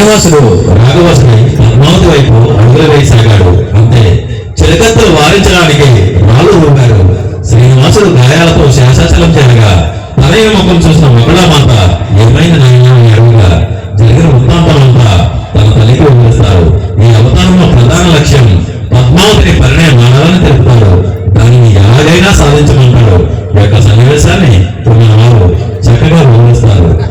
శ్రీనివాసుడు రాఘవాసుని పద్మావతి వైపు అడుగులు వేయసాగాడు అంతే చిలకత్తలు వారించడానికి రాళ్ళు రూపారు శ్రీనివాసుడు గాయాలతో శేషాచలం చేయగా తనయ ముఖం చూసిన మగుళమాత ఏమైంది నాయన? అడుగుగా జరిగిన వృత్తాంతమంతా తన తల్లికి వివరిస్తారు. ఈ అవతారంలో ప్రధాన లక్ష్యం పద్మావతిని పరిణయ మానాలని తెలుపుతారు దానిని ఎలాగైనా సాధించమంటాడు. ఈ యొక్క సన్నివేశాన్ని తొమ్మిది వారు చక్కగా వివరిస్తారు.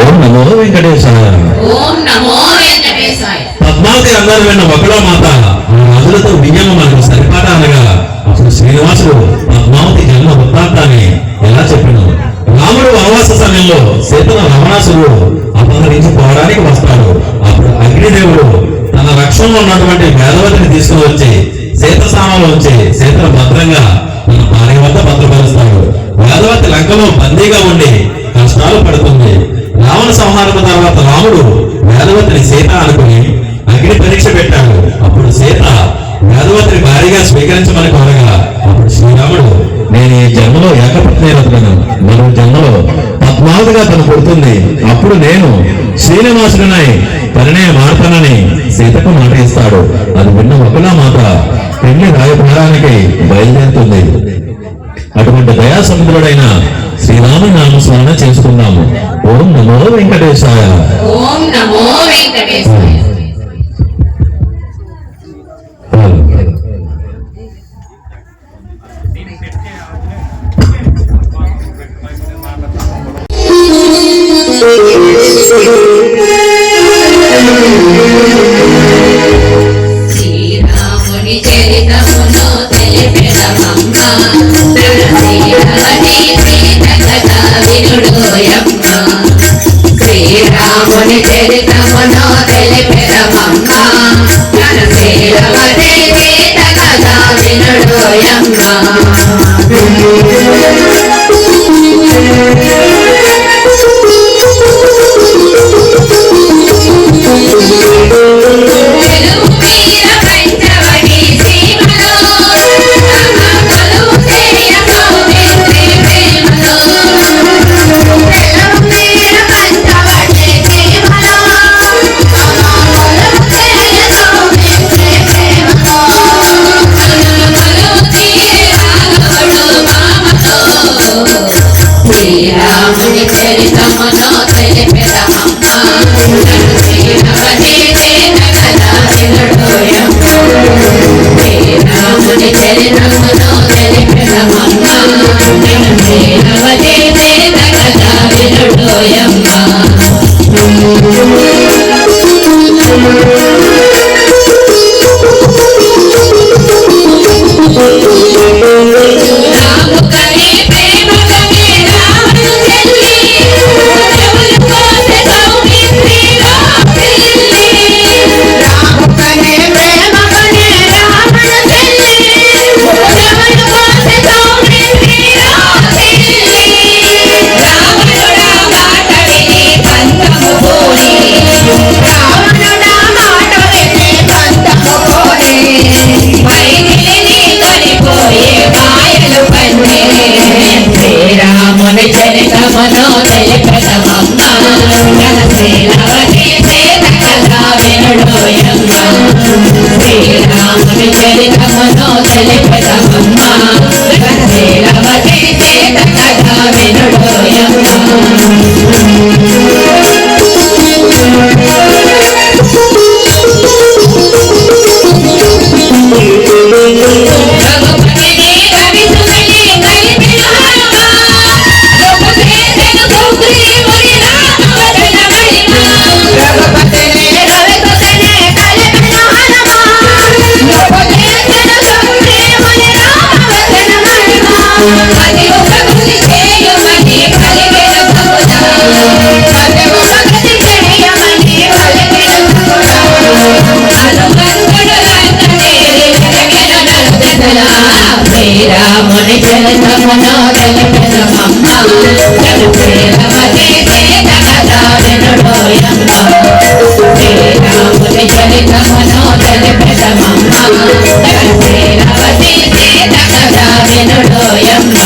ఓం నమో వెంకటేశ్వర ఓం నమో వెంకటేశాయ. పద్మావతి అందరూ విన్న ఒకడో మాత. రాజులతో వియ్యమ మనకు సరిపాట అనగా అప్పుడు శ్రీనివాసుడు పద్మావతి జన్మ వృత్తాంతాన్ని ఎలా చెప్పిను. రాముడు వనవాస సమయంలో సీతను రమణాసుడు అపహరించి పోవడానికి వస్తాడు. అప్పుడు అగ్నిదేవుడు తన రక్షణలో ఉన్నటువంటి వేదవతిని తీసుకుని వచ్చి సీత స్థానంలో ఉంచి సీతను భద్రంగా తన భార్య వద్ద భద్రపరుస్తాడు. వేదవతి లంకలో బందీగా ఉండి కష్టాలు పడుతుంది. రావణ సంహారం తర్వాత రాముడు వేదవతిని సీత అనుకుని అగ్ని పరీక్ష పెట్టాడు. అప్పుడు సీత వేదవతిని భారీగా స్వీకరించమని కోరగా అప్పుడు శ్రీరాముడు నేను ఈ జన్మలో ఏకపత్ని రత్నను మరో జన్మలో పద్మావతిగా తను పుడుతుంది. అప్పుడు నేను శ్రీనివాసుడినై పరిణయ ఆడతానని సీతకు మాట ఇస్తాడు. అది విన్న ఒకలా మాత పెళ్ళి రాయపడడానికి బయలుదేరుతుంది. అటువంటి దయాసముద్రుడైన శ్రీరామ నామస్మరణ చేసుకుందాము. ఓం నమో వెంకటేశాయ. ఓం నమో వెంకటేశాయ. శ్రీరాముని చరితమును Dale, pues. శ్రీరాముని జనసమనాదయమ్మ శ్రీరాముని జనసమనాదయ ప్రథమమ్మ శ్రీరామతి జనడోయమ్మ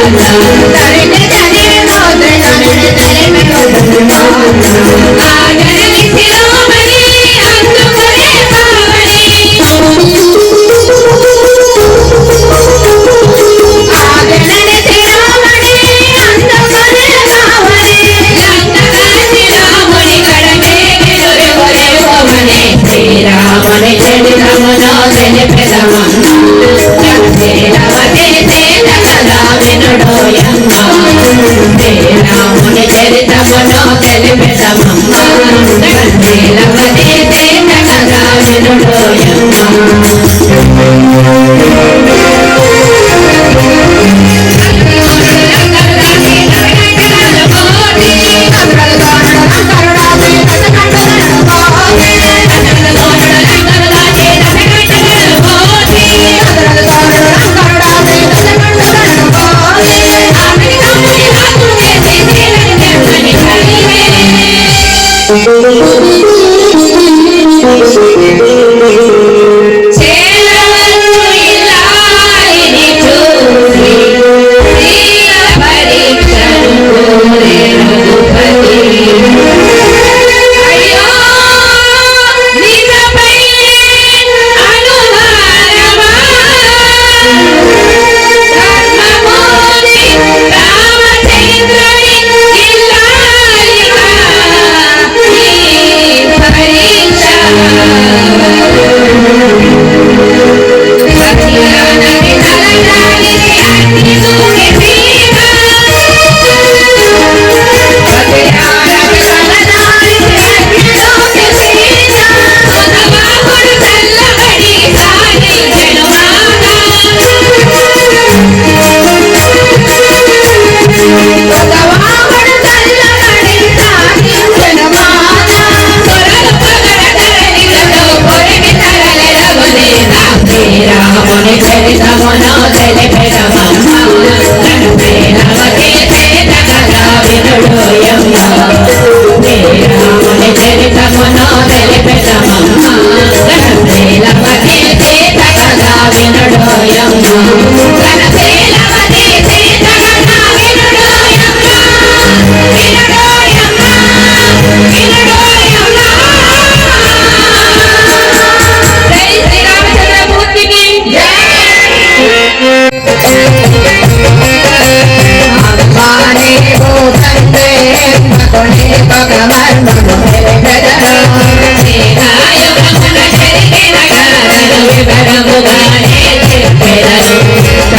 Thank you. మనసును తెలిపెదమ్మ వందేలవదే తేనగా నిరుడోయమ్మ Thank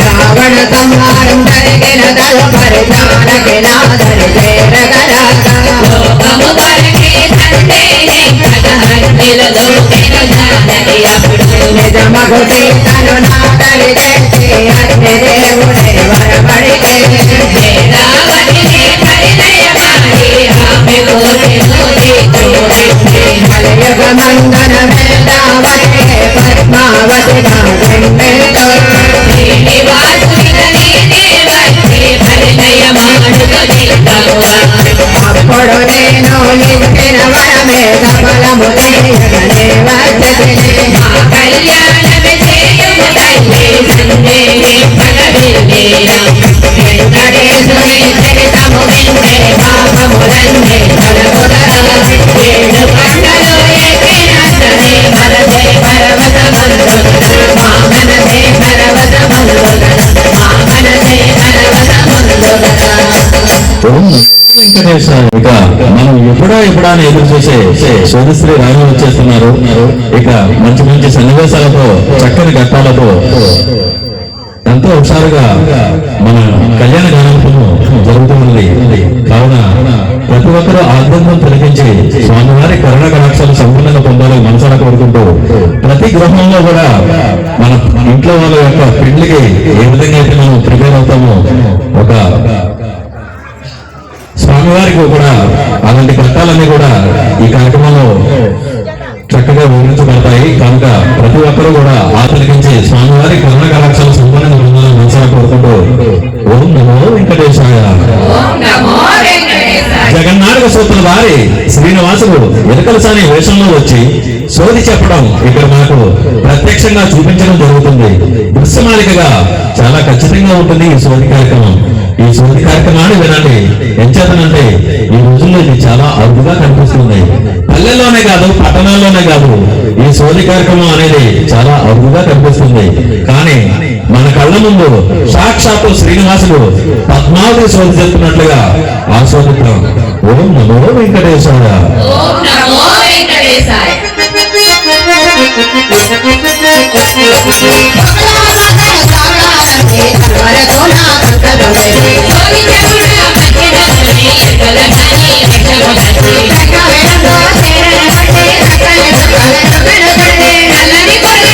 రావణ సంహారం జరిగిన తదుపరి జానకి నాదరి నిజమగు తను నా తల్లి మందన వేదావతే పద్మావతిగా వెంబెతో అప్పుడు నేను నింపిన వరమే సఫలము చేయగనే వచ్చతిని ఇక మనం ఎప్పుడా ఎప్పుడా అని ఎదురు చూసే సోదశ్రీ రామ వచ్చేస్తున్నారు. ఇక మంచి మంచి సన్నివేశాలతో చక్కని ఘట్టాలతో ఎంతో ఒకసారిగా మన కళ్యాణ గానోత్సవం జరుగుతున్నది. కావున ప్రతి ఒక్కరూ ఆగ్రహం తొలగించి స్వామివారి కరుణ కటాక్షాలు సంపూర్ణంగా పొందాలని మనసారా కోరుకుంటూ ప్రతి గృహంలో కూడా మన ఇంట్లో వాళ్ళ యొక్క పెళ్ళికి ఏ విధంగా అయితే మనం ప్రిపేర్ అవుతామో ఒక స్వామివారికి కూడా అలాంటి కష్టాలన్నీ కూడా ఈ కార్యక్రమంలో చక్కగా వివరించబడతాయి. కనుక ప్రతి ఒక్కరూ కూడా ఆచరించి స్వామివారి కరుణ కటాక్షాలు సంపూర్ణంగా ఉండాలని మంచిగా కోరుకుంటూ ఓం నమో వెంకటేశాయ. జగన్నాటక సూత్రుల వారి శ్రీనివాసుడు ఎలుకల వేషంలో వచ్చి సోది చెప్పడం ఇక్కడ మాకు ప్రత్యక్షంగా చూపించడం జరుగుతుంది. దృశ్యమాలికగా చాలా ఖచ్చితంగా ఉంటుంది ఈ సోది కార్యక్రమం. ఈ సోది కార్యక్రమాన్ని వినండి. ఎంచేతనంటే ఈ రోజుల్లో ఇది చాలా అరుదుగా కనిపిస్తుంది. పల్లెల్లోనే కాదు పట్టణాల్లోనే కాదు ఈ సోది కార్యక్రమం అనేది చాలా అరుదుగా కనిపిస్తుంది. కానీ మన కళ్ళ ముందు సాక్షాత్తు శ్రీనివాసుడు పద్మావతి శోధి చెప్తున్నట్లుగా ఆస్వాదిద్దాం ఓం నమో వెంకటేశ్వర ఓం నమో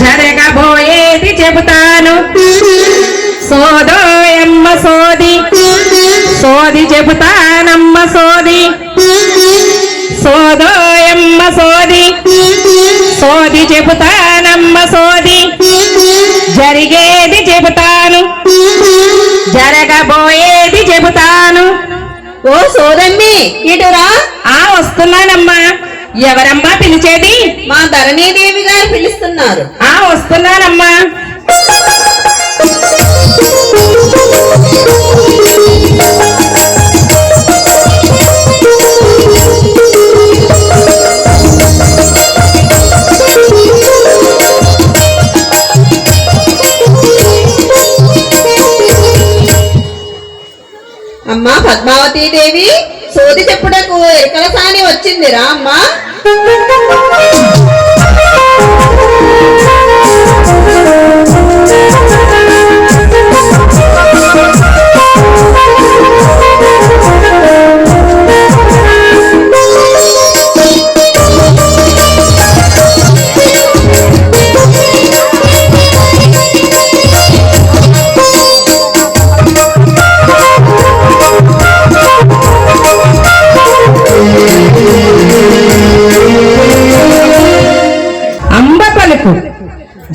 జరగబోయేది చెబుతాను. సోదోయమ్మ సోది. సోది చెబుతానమ్మ సోది. సోదోయమ్మ సోది. సోది చెబుతానమ్మ సోది. జరిగేది చెబుతాను. జరగబోయేది చెబుతాను. ఓ సోదమ్మి ఇటురా వస్తున్నానమ్మా. ఎవరమ్మా పిలిచేది? మా ధరణీదేవి గారు పిలుస్తున్నారు. ఆ వస్తున్నానమ్మా. అమ్మా పద్మావతి దేవి. సోది చెప్పుటకు ఎక్కడ సాని వచ్చిందిరా అమ్మా.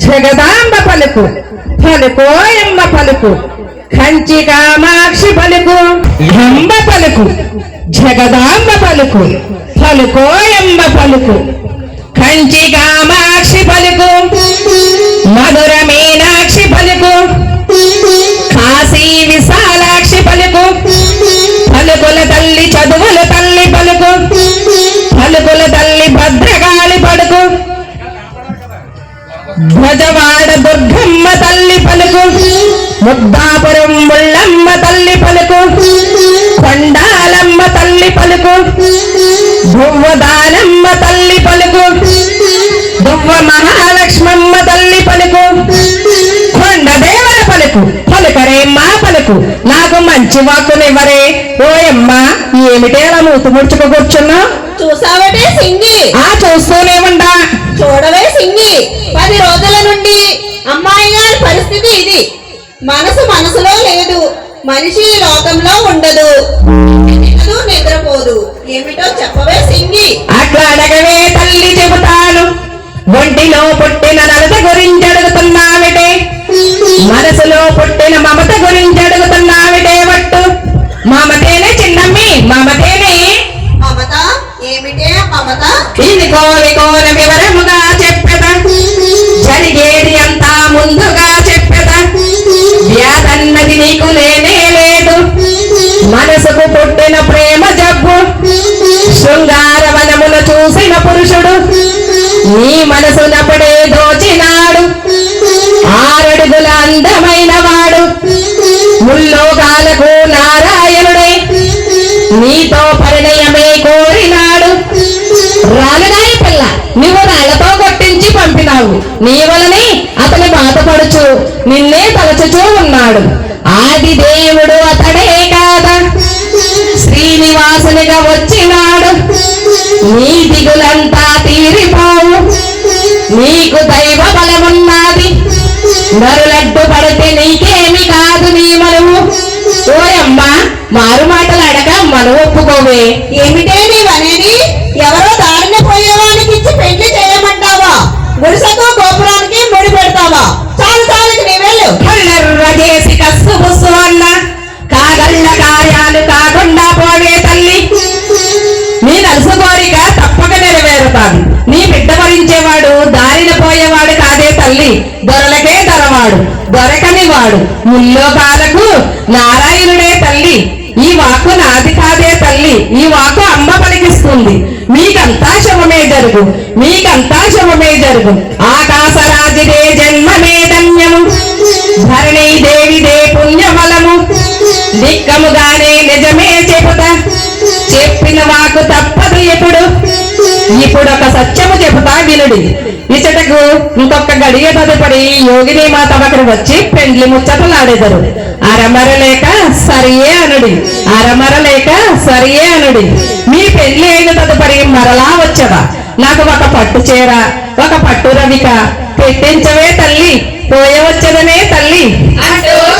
జగదాంబ పలుకు పలుకోయమ్మ పలుకు కంచి కామాక్షి పలుకు అంబ పలుకు జగదాంబ పలుకు పలుకోయమ్మ పలుకు కంచి కామాక్షి పలుకు మధుర మీనాక్షి పలుకు కాశీ విశాలాక్షి పలుకు పలుకుల తల్లి చదువు ధ్వజవాడ దుర్గమ్మ తల్లి పలుకు ముద్దాపురం ముళ్ళమ్మ తల్లి పలుకు కొండాలమ్మ తల్లి పలుకు భువ్వదానమ్మ తల్లి పలుకు దువ్వ మహాలక్ష్మమ్మ తల్లి పలుకు కొండ దేవర పలుకు. పలుకరే మా పలుకు నాకు మంచి వాక్కునివ్వరే ఓయమ్మ ఏమిటే అలా మూతు ముడుచుకు కూర్చున్నా? చూసావటే సింగి? ఆ చూస్తూనే ఉండా. చూడవే సింగి. పది రోజుల నుండి అమ్మాయి గారి పరిస్థితి ఇది. మనసు మనసులో లేదు. మనిషి లోకంలో ఉండదు. నిద్రపోదు. ఏమిటో చెప్పవే సింగి. అట్లా అడగవే తల్లి చెబుతాను. ఒంటిలో పుట్టిన నలత గురించి అడుగుతున్నావిటే. మనసులో పుట్టిన మమత గురించి అడుగుతున్నావిటే వట్టు మమతేనే చిన్నమ్మి మమతేనే మమత ఏమిటే మమత? ఇది కోరి కోర వివరముగా చెప్పెద. జరిగేది అంతా ముందుగా చెప్పెద. వ్యాధన్నది నీకు లేనే లేదు. మనసుకు పుట్టిన ప్రేమ జబ్బు. శృంగార వనమున చూసిన పురుషుడు. నీ మనసునప్పుడే దోచినాడు ఆరడుగుల అందమైన వాడు ముల్లోకాలకు నారాయణుడై నీతో పరిణయమే కోరినాడు. రాలుగాయ పిల్ల నువ్వు రాళ్ళతో కొట్టించి పంపినావు. నీ వలనే అతని బాధపడుచు నిన్నే తలచుచూ ఉన్నాడు. ఆది దేవుడు అతడే కాదా? శ్రీనివాసునిగా వచ్చినాడు. నీ దిగులంతా తీరిపోవు. నీకు దైవ బలమున్నది నరులడ్డు పడితే నీకేమి కాదు నీ మనవు ఓయమ్మా మారు మాటలు అడగ మనం ఒప్పుకోవే. ఏమిటే నీవనేది? ఎవరో దారిన పోయేవానికి ఇచ్చి పెళ్ళి చేయమంటావా? గుడిసెకు గోపురానికి ముడి పెడతావా? చాలు చాలుకి నీ వెళ్ళు. చేసి కస్సు బుస్సు అన్న. కాగళ్ళ కార్యాలు కాకుండా పోవే తల్లి. నీ నలుసు కోరిక తప్పక నెరవేరుతాను నీ బిడ్డ వరించేవాడు దారిన పోయేవాడు కాదే తల్లి. దొరలకే దొరవాడు దొరకని వాడు. ముల్లోకాలకు నారాయణుడే తల్లి. ఈ వాకు నాది కాదే తల్లి. ఈ వాకు అమ్మ పలికిస్తుంది. మీకంతా శుభమే జరుగు. మీకంతా శుభమే జరుగు. ఆకాశరాజిదే జన్మమే ధన్యము. ధరణి దేవిదే పుణ్యఫలము. దిక్కముగానే మరొక సత్యము చెబుతా వినుడి. ఇచ్చటకు ఇంకొక గడియ తదుపడి యోగిని మా తమకుడు వచ్చి పెండ్లి ముచ్చటలాడేదరు. అరమర లేక సరియే అనుడి. అరమర లేక సరియే అనుడి. మీ పెళ్ళి అయిన తదుపరి మరలా వచ్చవా? నాకు ఒక పట్టు చీర ఒక పట్టు రవిక. పెట్టించవే తల్లి పోయవచ్చదనే తల్లి. అంటూ